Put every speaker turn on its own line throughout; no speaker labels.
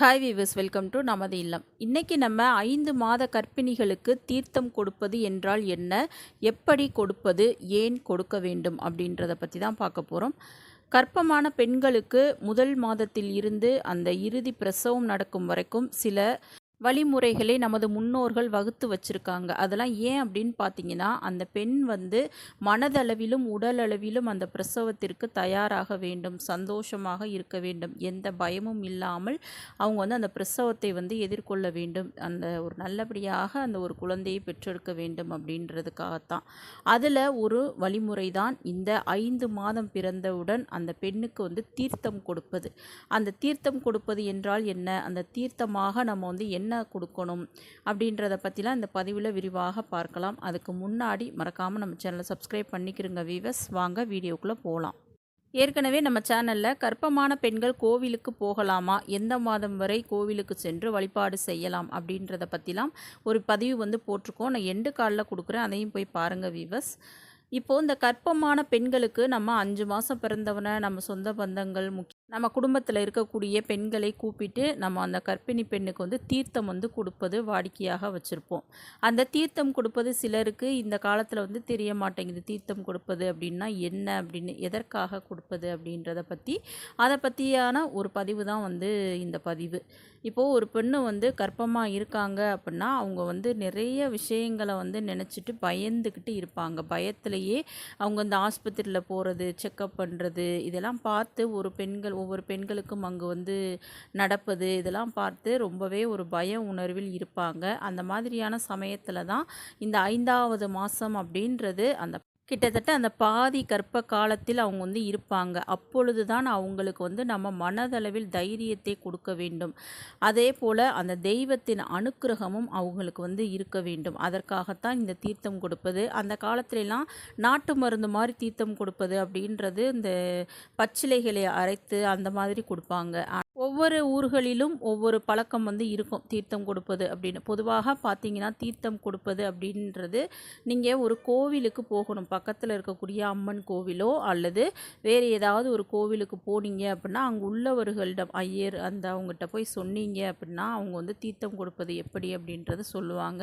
Hi viewers welcome to நமது இல்லம். இன்றைக்கி நம்ம ஐந்து மாத கர்ப்பிணிகளுக்கு தீர்த்தம் கொடுப்பது என்றால் என்ன? எப்படி கொடுப்பது? ஏன் கொடுக்க வேண்டும்? அப்படின்றத பற்றி தான் பார்க்க போகிறோம் கற்பமான பெண்களுக்கு முதல் மாதத்தில் இருந்து அந்த இறுதி பிரசவம் நடக்கும் வரைக்கும் சில வழிமுறைகளை நமது முன்னோர்கள் வகுத்து வச்சுருக்காங்க. அதெல்லாம் ஏன் அப்படின்னு பார்த்தீங்கன்னா அந்த பெண் வந்து மனதளவிலும் உடலளவிலும் அந்த பிரசவத்திற்கு தயாராக வேண்டும் சந்தோஷமாக இருக்க வேண்டும். எந்த பயமும் இல்லாமல் அவங்க வந்து அந்த பிரசவத்தை வந்து எதிர்கொள்ள வேண்டும். அந்த ஒரு நல்லபடியாக அந்த ஒரு குழந்தையை பெற்றெடுக்க வேண்டும் அப்படின்றதுக்காகத்தான். அதில் ஒரு வழிமுறை தான் இந்த ஐந்து மாதம் பிறந்தவுடன் அந்த பெண்ணுக்கு வந்து தீர்த்தம் கொடுப்பது. அந்த தீர்த்தம் கொடுப்பது என்றால் என்ன? அந்த தீர்த்தமாக நம்ம வந்து என்ன என்ன கொடுக்கணும் அப்படின்றத பற்றிலாம் இந்த பதிவில் விரிவாக பார்க்கலாம். அதுக்கு முன்னாடி மறக்காமல் நம்ம சேனலை சப்ஸ்கிரைப் பண்ணிக்கிறோங்க வீவர்ஸ் வாங்க வீடியோக்குள்ளே போகலாம் ஏற்கனவே நம்ம சேனலில் கற்பமான பெண்கள் கோவிலுக்கு போகலாமா? எந்த மாதம் வரை கோவிலுக்கு சென்று வழிபாடு செய்யலாம்? அப்படின்றத பற்றிலாம் ஒரு பதிவு வந்து போட்டிருக்கோம். நான் எண்டு காலில் கொடுக்குறேன். அதையும் போய் பாருங்கள் வீவர்ஸ் இப்போது இந்த கற்பமான பெண்களுக்கு நம்ம அஞ்சு மாதம் பிறந்தவனை நம்ம சொந்த பந்தங்கள் முக்கிய நம்ம குடும்பத்தில் இருக்கக்கூடிய பெண்களை கூப்பிட்டு நம்ம அந்த கர்ப்பிணி பெண்ணுக்கு வந்து தீர்த்தம் வந்து கொடுப்பது வாடிக்கையாக வச்சுருப்போம். அந்த தீர்த்தம் கொடுப்பது சிலருக்கு இந்த காலத்தில் வந்து தெரிய மாட்டேங்குது. தீர்த்தம் கொடுப்பது அப்படின்னா என்ன அப்படின்னு எதற்காக கொடுப்பது அப்படின்றத பற்றி அதை பற்றியான ஒரு பதிவு தான் வந்து இந்த பதிவு. இப்போது ஒரு பெண்ணு வந்து கர்ப்பமாக இருக்காங்க அப்படின்னா அவங்க வந்து நிறைய விஷயங்களை வந்து நினச்சிட்டு பயந்துக்கிட்டு இருப்பாங்க. பயத்திலேயே அவங்க இந்த ஆஸ்பத்திரியில் போகிறது செக்கப் பண்ணுறது இதெல்லாம் பார்த்து ஒரு பெண்கள் ஒவ்வொரு பெண்களுக்கும் அங்கே வந்து நடப்பது இதெல்லாம் பார்த்து ரொம்பவே ஒரு பய உணர்வில் இருப்பாங்க. அந்த மாதிரியான சமயத்தில் தான் இந்த ஐந்தாவது மாதம் அப்படின்றது அந்த கிட்டத்தட்ட அந்த பாதி கற்ப காலத்தில் அவங்க வந்து இருப்பாங்க. அப்பொழுது தான் அவங்களுக்கு வந்து நம்ம மனதளவில் தைரியத்தை கொடுக்க வேண்டும். அதே போல் அந்த தெய்வத்தின் அனுக்கிரகமும் அவங்களுக்கு வந்து இருக்க வேண்டும். அதற்காகத்தான் இந்த தீர்த்தம் கொடுப்பது. அந்த காலத்திலலாம் நாட்டு மருந்து மாதிரி தீர்த்தம் கொடுப்பது அப்படின்றது இந்த பச்சிலைகளை அரைத்து அந்த மாதிரி கொடுப்பாங்க. ஒவ்வொரு ஊர்களிலும் ஒவ்வொரு பழக்கம் வந்து இருக்கும் தீர்த்தம் கொடுப்பது அப்படின்னு. பொதுவாக பார்த்தீங்கன்னா தீர்த்தம் கொடுப்பது அப்படின்றது நீங்கள் ஒரு கோவிலுக்கு போகணும். பக்கத்தில் இருக்கக்கூடிய அம்மன் கோவிலோ அல்லது வேறு ஏதாவது ஒரு கோவிலுக்கு போனீங்க அப்படின்னா அங்கே உள்ளவர்களிடம் ஐயர் அந்த அவங்ககிட்ட போய் சொன்னீங்க அப்படின்னா அவங்க வந்து தீர்த்தம் கொடுப்பது எப்படி அப்படின்றது சொல்லுவாங்க.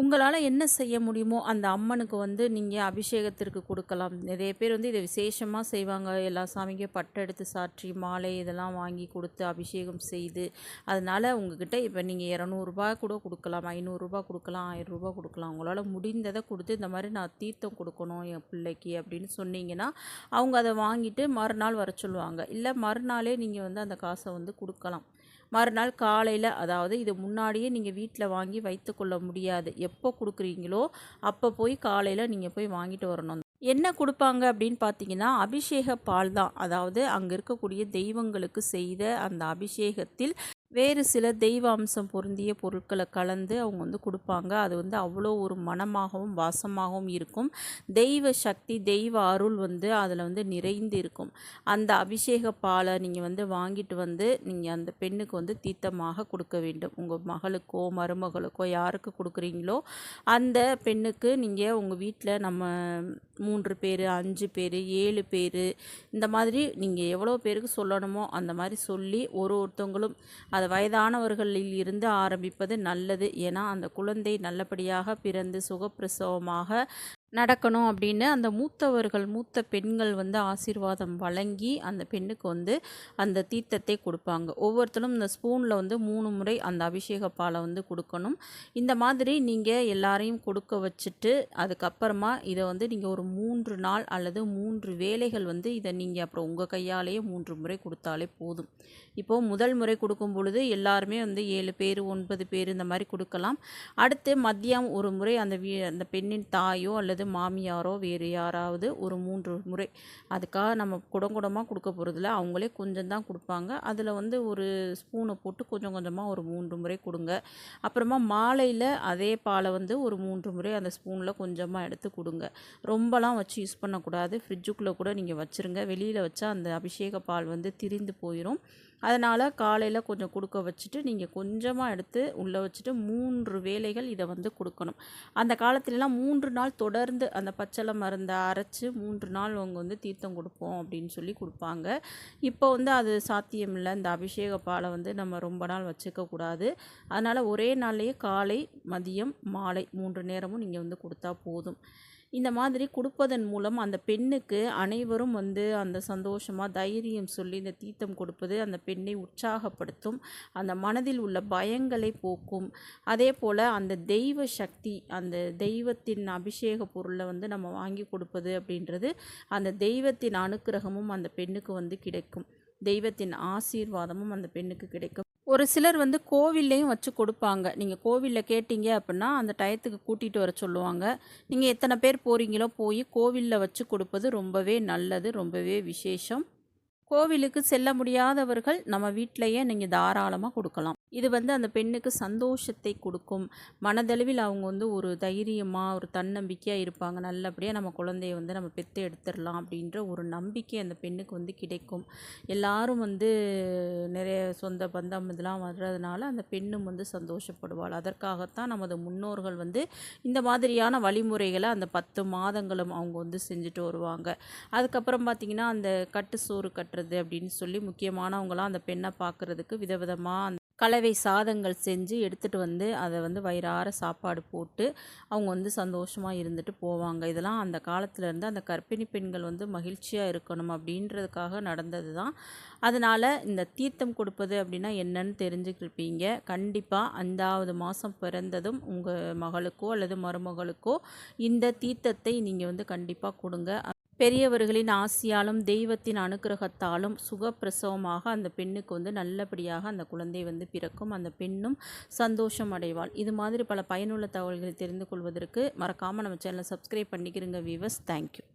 உங்களால் என்ன செய்ய முடியுமோ அந்த அம்மனுக்கு வந்து நீங்கள் அபிஷேகத்திற்கு கொடுக்கலாம். நிறைய பேர் வந்து இதை விசேஷமாக செய்வாங்க. எல்லா சாமிக்கும் பட்டை எடுத்து சாற்றி மாலை இதெல்லாம் வாங்கி கொடுத்து அபிஷேகம் செய்து அதனால் உங்ககிட்ட இப்போ நீங்கள் இரநூறுபா கூட கொடுக்கலாம் ஐநூறுரூபா கொடுக்கலாம் ஆயிரரூபா கொடுக்கலாம். உங்களால் முடிந்ததை கொடுத்து இந்த மாதிரி நான் தீர்த்தம் கொடுக்கணும் என் பிள்ளைக்கு அப்படின்னு சொன்னீங்கன்னா அவங்க அதை வாங்கிட்டு மறுநாள் வர சொல்லுவாங்க. இல்லை மறுநாளே நீங்கள் வந்து அந்த காசை வந்து கொடுக்கலாம். மறுநாள் காலையில் அதாவது இது முன்னாடியே நீங்கள் வீட்டில் வாங்கி வைத்துக்கொள்ள முடியாது. எப்போ கொடுக்குறீங்களோ அப்போ போய் காலையில் நீங்கள் போய் வாங்கிட்டு வரணும். என்ன கொடுப்பாங்க அப்படின்னு பார்த்தீங்கன்னா அபிஷேக பால் தான். அதாவது அங்கே இருக்கக்கூடிய தெய்வங்களுக்கு செய்த அந்த அபிஷேகத்தில் வேறு சில தெய்வ அம்சம் பொருந்திய பொருட்களை கலந்து அவங்க வந்து கொடுப்பாங்க. அது வந்து அவ்வளோ ஒரு மனமாகவும் வாசமாகவும் இருக்கும். தெய்வ சக்தி தெய்வ அருள் வந்து அதில் வந்து நிறைந்து இருக்கும். அந்த அபிஷேக பாலை நீங்கள் வந்து வாங்கிட்டு வந்து நீங்கள் அந்த பெண்ணுக்கு வந்து தீர்த்தமாக கொடுக்க வேண்டும். உங்கள் மகளுக்கோ மருமகளுக்கோ யாருக்கு கொடுக்குறீங்களோ அந்த பெண்ணுக்கு நீங்கள் உங்கள் வீட்டில் நம்ம மூன்று பேர் அஞ்சு பேர் ஏழு பேர் இந்த மாதிரி நீங்கள் எவ்வளோ பேருக்கு சொல்லணுமோ அந்த மாதிரி சொல்லி ஒரு ஒருத்தவங்களும் அது வயதானவர்களில் இருந்து ஆரம்பிப்பது நல்லது. ஏன்னா அந்த குழந்தை நல்லபடியாக பிறந்து சுகப்பிரசவமாக நடக்கணும் அப்படின்னு அந்த மூத்தவர்கள் மூத்த பெண்கள் வந்து ஆசீர்வாதம் வழங்கி அந்த பெண்ணுக்கு வந்து அந்த தீர்த்தத்தை கொடுப்பாங்க. ஒவ்வொருத்தரும் இந்த ஸ்பூனில் வந்து மூணு முறை அந்த அபிஷேக பாலை வந்து கொடுக்கணும். இந்த மாதிரி நீங்கள் எல்லாரையும் கொடுக்க வச்சுட்டு அதுக்கப்புறமா இதை வந்து நீங்கள் ஒரு மூன்று நாள் அல்லது மூன்று வேலைகள் வந்து இதை நீங்கள் அப்புறம் உங்கள் கையாலேயே மூன்று முறை கொடுத்தாலே போதும். இப்போது முதல் முறை கொடுக்கும் பொழுது எல்லாருமே வந்து ஏழு பேர் ஒன்பது பேர் இந்த மாதிரி கொடுக்கலாம். அடுத்து மதியம் ஒரு முறை அந்த வீ அந்த பெண்ணின் தாயோ அல்லது மாமியாரோ வேறு யாராவது ஒரு மூன்று முறை அதுக்காக நம்ம குடங்குடமாக கொடுக்க போகிறதில்ல அவங்களே கொஞ்சம் தான் கொடுப்பாங்க. அதில் வந்து ஒரு ஸ்பூனை போட்டு கொஞ்சம் கொஞ்சமாக ஒரு மூன்று முறை கொடுங்க. அப்புறமா மாலையில் அதே பாலை வந்து ஒரு மூன்று முறை அந்த ஸ்பூனில் கொஞ்சமாக எடுத்து கொடுங்க. ரொம்பலாம் வச்சு யூஸ் பண்ணக்கூடாது. ஃப்ரிட்ஜுக்குள்ளே கூட நீங்கள் வச்சுருங்க. வெளியில் வச்சா அந்த அபிஷேக பால் வந்து திரிந்து போயிடும் அதனால் காலையில் கொஞ்சம் கொடுக்க வச்சுட்டு நீங்கள் கொஞ்சமாக எடுத்து உள்ளே வச்சுட்டு மூன்று வேலைகள் இதை வந்து கொடுக்கணும். அந்த காலத்துலலாம் மூன்று நாள் தொடர்ந்து அந்த பச்சளை மருந்தை அரைச்சி மூன்று நாள் அவங்க வந்து தீர்த்தம் கொடுப்போம் அப்படின்னு சொல்லி கொடுப்பாங்க. இப்போ வந்து அது சாத்தியம் இல்லை. இந்த அபிஷேக பாலை வந்து நம்ம ரொம்ப நாள் வச்சுக்கக்கூடாது அதனால் ஒரே நாள்லேயே காலை மதியம் மாலை மூன்று நேரமும் நீங்கள் வந்து கொடுத்தா போதும். இந்த மாதிரி கொடுப்பதன் மூலம் அந்த பெண்ணுக்கு அனைவரும் வந்து அந்த சந்தோஷமாக தைரியம் சொல்லி இந்த தீர்த்தம் கொடுப்பது அந்த பெண்ணை உற்சாகப்படுத்தும் அந்த மனதில் உள்ள பயங்களை போக்கும். அதே போல் அந்த தெய்வ சக்தி அந்த தெய்வத்தின் அபிஷேக பொருளை வந்து நம்ம வாங்கி கொடுப்பது அப்படின்றது அந்த தெய்வத்தின் அனுக்கிரகமும் அந்த பெண்ணுக்கு வந்து கிடைக்கும். தெய்வத்தின் ஆசீர்வாதமும் அந்த பெண்ணுக்கு கிடைக்கும். ஒரு சிலர் வந்து கோவில்லையும் வச்சு கொடுப்பாங்க. நீங்கள் கோவிலில் கேட்டீங்க அப்படின்னா அந்த டயத்துக்கு கூட்டிகிட்டு வர சொல்லுவாங்க. நீங்கள் எத்தனை பேர் போகிறீங்களோ போய் கோவிலில் வச்சு கொடுப்பது ரொம்பவே நல்லது ரொம்பவே விசேஷம். கோவிலுக்கு செல்ல முடியாதவர்கள் நம்ம வீட்டிலையே நீங்கள் தாராளமாக கொடுக்கலாம். இது வந்து அந்த பெண்ணுக்கு சந்தோஷத்தை கொடுக்கும். மனதளவில் அவங்க வந்து ஒரு தைரியமாக ஒரு தன்னம்பிக்கையாக இருப்பாங்க. நல்லபடியாக நம்ம குழந்தைய வந்து நம்ம பெற்று எடுத்துடலாம் அப்படின்ற ஒரு நம்பிக்கை அந்த பெண்ணுக்கு வந்து கிடைக்கும். எல்லாரும் வந்து நிறைய சொந்த பந்தம் இதெல்லாம் வர்றதுனால அந்த பெண்ணும் வந்து சந்தோஷப்படுவாள். அதற்காகத்தான் நமது முன்னோர்கள் வந்து இந்த மாதிரியான வழிமுறைகளை அந்த பத்து மாதங்களும் அவங்க வந்து செஞ்சுட்டு வருவாங்க. அதுக்கப்புறம் பார்த்திங்கன்னா அந்த கட்டு சோறு கட்டுறது அப்படின்னு சொல்லி முக்கியமானவங்களாம் அந்த பெண்ணை பார்க்குறதுக்கு விதவிதமாக அந்த கலவை சாதங்கள் செஞ்சு எடுத்துகிட்டு வந்து அதை வந்து வயிறார சாப்பாடு போட்டு அவங்க வந்து சந்தோஷமாக இருந்துட்டு போவாங்க. இதெல்லாம் அந்த காலத்துலேருந்து அந்த கர்ப்பிணி பெண்கள் வந்து மகிழ்ச்சியாக இருக்கணும் அப்படின்றதுக்காக நடந்தது தான் அதனால் இந்த தீர்த்தம் கொடுப்பது அப்படின்னா என்னன்னு தெரிஞ்சுக்கிருப்பீங்க. கண்டிப்பாக அஞ்சாவது மாதம் பிறந்ததும் உங்கள் மகளுக்கோ அல்லது மருமகளுக்கோ இந்த தீர்த்தத்தை நீங்கள் வந்து கண்டிப்பாக கொடுங்க. பெரியவர்களின் ஆசியாலும் தெய்வத்தின் அனுக்கிரகத்தாலும் சுகப்பிரசவமாக அந்த பெண்ணுக்கு வந்து நல்லபடியாக அந்த குழந்தை வந்து பிறக்கும். அந்த பெண்ணும் சந்தோஷம் அடைவாள். இது மாதிரி பல பயனுள்ள தகவல்களை தெரிந்து கொள்வதற்கு மறக்காமல் நம்ம சேனலை சப்ஸ்கிரைப் பண்ணிக்கிறோங்க வீவர்ஸ் தேங்க்யூ